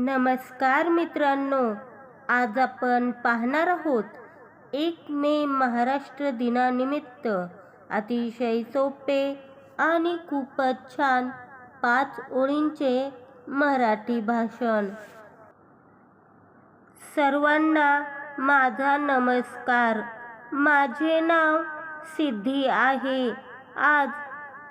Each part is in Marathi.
नमस्कार मित्रांनो आज आपण पाहणार आहोत एक मे महाराष्ट्र दिनानिमित्त. अतिशय सोपे आणि खूपच छान पाच ओळींचे मराठी भाषण. सर्वांना माझा नमस्कार. माझे नाव सिद्धी आहे. आज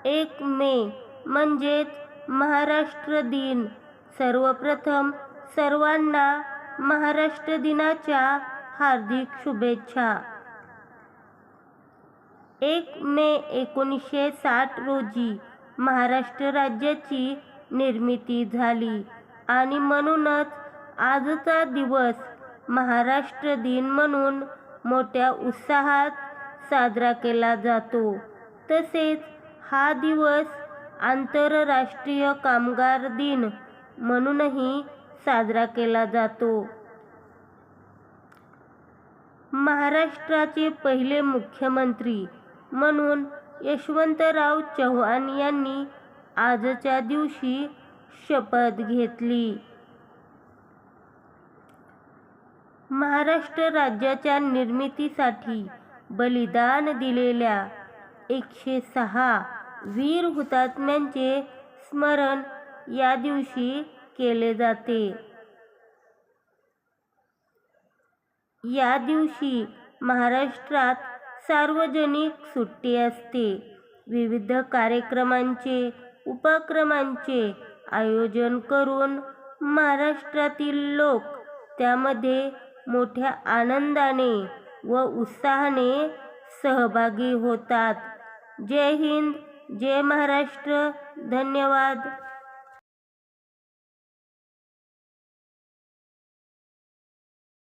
एक मे म्हणजेच महाराष्ट्र दिन. सर्वप्रथम सर्वांना महाराष्ट्र दिनाच्या हार्दिक शुभेच्छा. एक मे एकोणीसशे साठ रोजी महाराष्ट्र राज्याची निर्मिती झाली आणि म्हणूनच आजचा दिवस महाराष्ट्र दिन म्हणून मोठ्या उत्साहात साजरा केला जातो. तसेच हा दिवस आंतरराष्ट्रीय कामगार दिन म्हणूनही साजरा केला जातो. महाराष्ट्राचे पहिले मुख्यमंत्री म्हणून यशवंतराव चव्हाण यांनी आजच्या दिवशी शपथ घेतली. महाराष्ट्र राज्याच्या निर्मितीसाठी बलिदान दिलेल्या एकशे सहा वीर हुतात्म्यांचे स्मरण या दिवशी केले जाते. या दिवशी महाराष्ट्रात सार्वजनिक सुट्टी असते. विविध कार्यक्रमांचे उपक्रमांचे आयोजन करून महाराष्ट्रातील लोक त्यामध्ये मोठ्या आनंदाने व उत्साहाने सहभागी होतात. जय हिंद जय महाराष्ट्र धन्यवाद.